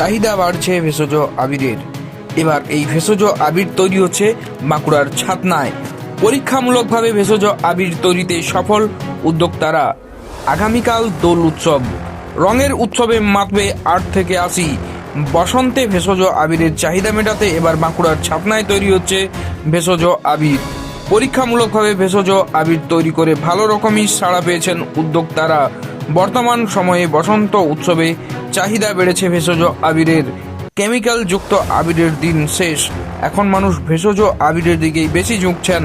চাহিদা বাড়ছে ভেষজ আবিরের। এবার এই ভেষজ আবির তৈরি হচ্ছে বাঁকুড়ার ছাতনায়। পরীক্ষামূলকভাবে ভেষজ আবির তৈরিতে সফল উদ্যোক্তারা। আগামীকাল দোল উৎসব। রঙের উৎসবে মাতবে আট থেকে আশি। বসন্তে ভেষজ আবিরের চাহিদা মেটাতে এবার বাঁকুড়ার ছাতনায় তৈরি হচ্ছে ভেষজ আবির। পরীক্ষামূলকভাবে ভেষজ আবির তৈরি করে ভালো রকমই সাড়া পেয়েছেন উদ্যোক্তারা। বর্তমান সময়ে বসন্ত উৎসবে চাহিদা বেড়েছে ভেষজ আবিরের। কেমিক্যাল যুক্ত আবিরের দিন শেষ। এখন মানুষ ভেষজ আবিরের দিকেই বেশি ঝুঁকছেন।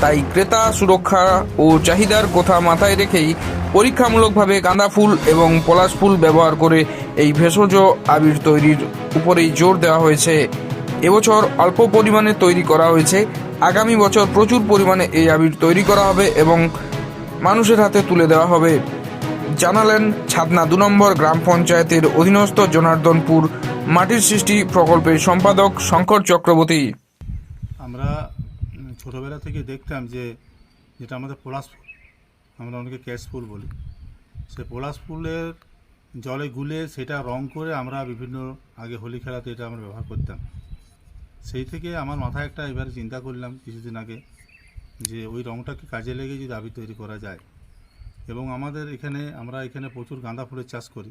তাই ক্রেতা সুরক্ষা ও চাহিদার কথা মাথায় রেখেই পরীক্ষামূলকভাবে গাঁদা ফুল এবং পলাশ ফুল ব্যবহার করে এই ভেষজ আবির তৈরির উপরেই জোর দেওয়া হয়েছে। এবছর অল্প পরিমাণে তৈরি করা হয়েছে। আগামী বছর প্রচুর পরিমাণে এই আবির তৈরি করা হবে এবং মানুষের হাতে তুলে দেওয়া হবে। জানালেন ছাদনা দু নম্বর গ্রাম পঞ্চায়েতের অধীনস্থ জনার্দনপুর মাটির সৃষ্টি প্রকল্পের সম্পাদক শঙ্কর চক্রবর্তী। আমরা ছোটবেলা থেকে দেখতাম যে যেটা আমাদের পলাশ ফুল আমরা অনেকে ক্যাশ ফুল বলি। সে পলাশ ফুলের জলে গুলে সেটা রং করে আমরা বিভিন্ন আগে হোলি খেলাতে এটা আমরা ব্যবহার করতাম। সেই থেকে আমার মাথায় একটা এবার চিন্তা করলাম কিছুদিন আগে যে ওই রংটাকে কাজে লেগে যদি আবির তৈরি করা যায় এবং আমাদের এখানে, আমরা এখানে প্রচুর গাঁদা ফুলের চাষ করি।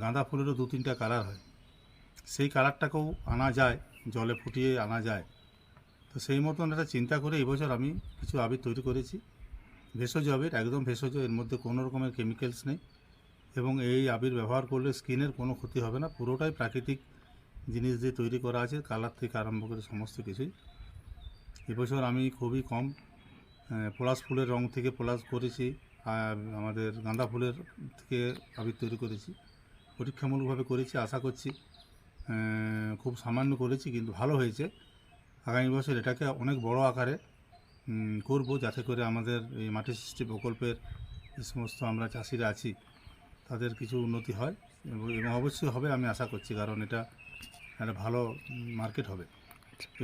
গাঁদা ফুলেরও দু তিনটা কালার হয়। সেই কালারটাকেও আনা যায়, জলে ফুটিয়ে আনা যায়। তো সেই মতন একটা চিন্তা করে এবছর আমি কিছু আবির তৈরি করেছি। ভেষজ আবির, একদম ভেষজ, এর মধ্যে কোনো রকমের কেমিক্যালস নেই। এবং এই আবির ব্যবহার করলে স্কিনের কোনো ক্ষতি হবে না, পুরোটাই প্রাকৃতিক জিনিস দিয়ে তৈরি করা আছে, কালার থেকে আরম্ভ করে সমস্ত কিছুই। এবছর আমি খুবই কম পলাশ ফুলের রং থেকে পলাশ করেছি। আমাদের গাঁদা ফুলের থেকে আবির তৈরি করেছি। পরীক্ষামূলকভাবে করেছি, আশা করছি খুব সামান্য করেছি, কিন্তু ভালো হয়েছে। আগামী বছর এটাকে অনেক বড় আকারে করব যাতে করে আমাদের এই মাটি সৃষ্টি প্রকল্পের যে সমস্ত আমরা চাষিরা আছি, তাদের কিছু উন্নতি হয় এবং অবশ্যই হবে আমি আশা করছি, কারণ এটা একটা ভালো মার্কেট হবে।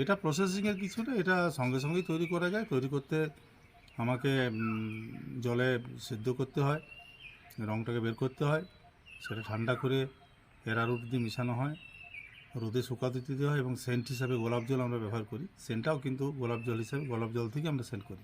এটা প্রসেসিংয়ের কিছু না, এটা সঙ্গে সঙ্গেই তৈরি করা যায়। তৈরি করতে আমাকে জলে সেদ্ধ করতে হয় রঙটাকে বের করতে হয়, সেটা ঠান্ডা করে এরা রুট দিয়ে মিশানো হয়, রোদে শুকাতে দিতে হয় এবং সেন্ট হিসাবে গোলাপ জল আমরা ব্যবহার করি। সেন্টটাও কিন্তু গোলাপ জল হিসাবে গোলাপ জল থেকে আমরা সেন্ট করি।